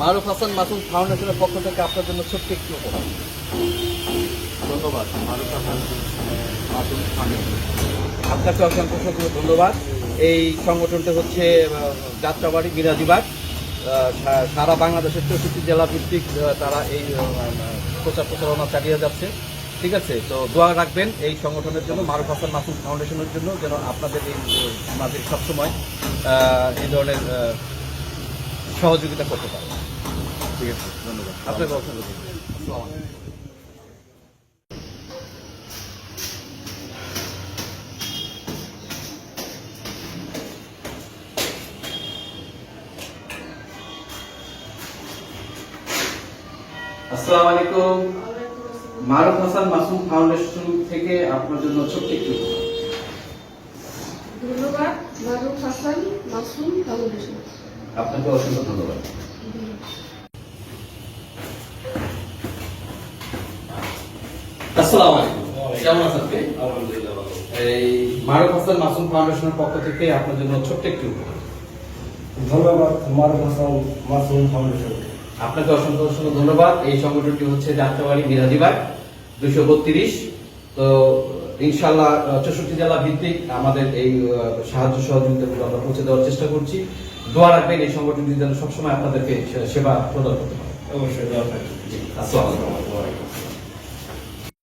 মারুফ হাসান মাসুম ফাউন্ডেশনের পক্ষ থেকে আপনার জন্য ছোট্ট একটি উপহার। ধন্যবাদ মারুফ হাসান মাসুম ফাউন্ডেশন। আপনাকে অসংখ্য অসংখ্য ধন্যবাদ। এই সংগঠনটি হচ্ছে যাত্রাবাড়ি মিরাজিবাগ আহ, সারা বাংলাদেশের চৌষট্টি জেলা ভিত্তিক তারা এই প্রচার প্রচারণা চালিয়ে যাচ্ছে। ঠিক আছে? তো দোয়া রাখবেন এই সংগঠনের জন্য মারুফ হাসান মাসুম ফাউন্ডেশনের জন্য যেন আপনাদের এই আমাদের সবসময় এই ধরনের সহযোগিতা করতে পারে। ঠিক আছে ধন্যবাদ। আপনাকে অসংখ্য ধন্যবাদ আসসালামু আলাইকুম। মারুফ হাসান মাসুম ফাউন্ডেশন থেকে আপনার জন্য ছোট্ট একটি ধন্যবাদ মারুফ হাসান মাসুম ফাউন্ডেশন। আপনাকে অসংখ্য ধন্যবাদ। আসসালামু আলাইকুম। কেমন আছেন আলহামদুলিল্লাহ এই মারুফ হাসান মাসুম ফাউন্ডেশনের পক্ষ থেকে আপনার জন্য ছোট্ট একটি উপহার। ধন্যবাদ মারুফ হাসান মাসুম ফাউন্ডেশন আপনাকে অসংখ্য অসংখ্য ধন্যবাদ। এই সংগঠনটি হচ্ছে যাত্রাবাড়ি মিরাদিবাগ দুশো বত্রিশ। তো ইনশাল্লাহ চৌষট্টি জেলা ভিত্তিক আমাদের এই সাহায্য সহযোগিতাগুলো আমরা পৌঁছে দেওয়ার চেষ্টা করছি। দোয়া রাখবেন এই সংগঠনটি যেন সবসময় আপনাদেরকে সেবা প্রদান করতে পারে। অবশ্যই